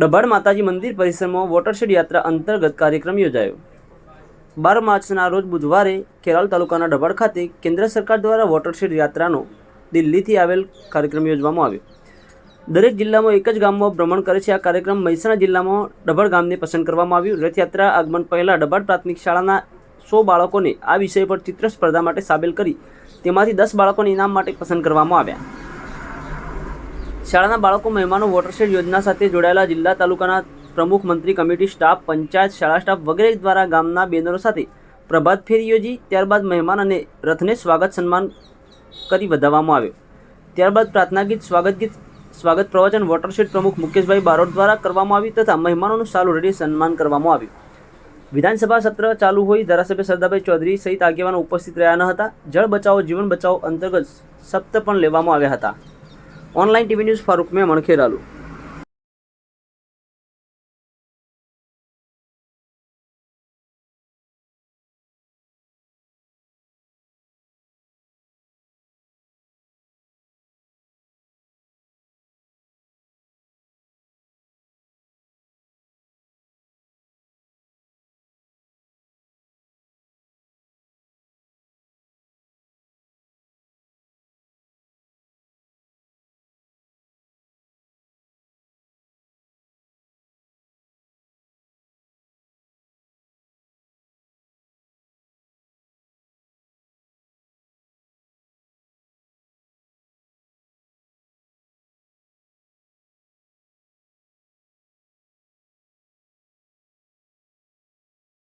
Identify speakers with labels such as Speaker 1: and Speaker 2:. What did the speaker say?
Speaker 1: ડભાડ માતાજી મંદિર પરિસરમાં વોટરશેડ યાત્રા અંતર્ગત કાર્યક્રમ યોજાયો. બાર માર્ચના રોજ બુધવારે ખેરાલ તાલુકાના ડભાડ ખાતે કેન્દ્ર સરકાર દ્વારા વોટરશેડ યાત્રાનો દિલ્હીથી આવેલ કાર્યક્રમ યોજવામાં આવ્યો. દરેક જિલ્લામાં એક જ ગામમાં ભ્રમણ કરે છે આ કાર્યક્રમ. મહેસાણા જિલ્લામાં ડભાડ ગામને પસંદ કરવામાં આવ્યું. રથયાત્રા આગમન પહેલાં ડભાડ પ્રાથમિક શાળાના સો બાળકોને આ વિષય પર ચિત્ર સ્પર્ધા માટે સામેલ કરી તેમાંથી દસ બાળકોને ઇનામ માટે પસંદ કરવામાં આવ્યા. શાળાના બાળકો, મહેમાનો વોટરશેડ યોજના સાથે જોડાયેલા જિલ્લા તાલુકાના પ્રમુખ મંત્રી, કમિટી સ્ટાફ, પંચાયત શાળા સ્ટાફ વગેરે દ્વારા ગામના બેનરો સાથે પ્રભાત ફેરી યોજી, ત્યારબાદ મહેમાન અને રથને સ્વાગત સન્માન કરી વધાવવામાં આવ્યો. ત્યારબાદ પ્રાર્થના ગીત, સ્વાગત ગીત, સ્વાગત પ્રવચન વોટરશેડ પ્રમુખ મુકેશભાઈ બારોટ દ્વારા કરવામાં આવ્યું તથા મહેમાનોનું સાલ રેડી સન્માન કરવામાં આવ્યું. વિધાનસભા સત્ર ચાલુ હોઈ ધારાસભ્ય સરદારભાઈ ચૌધરી સહિત આગેવાનો ઉપસ્થિત રહ્યા ન હતા. જળ બચાવો, જીવન બચાવો અંતર્ગત સપ્ત પણ લેવામાં આવ્યા હતા. Online TV news Farooq Memon Kheralu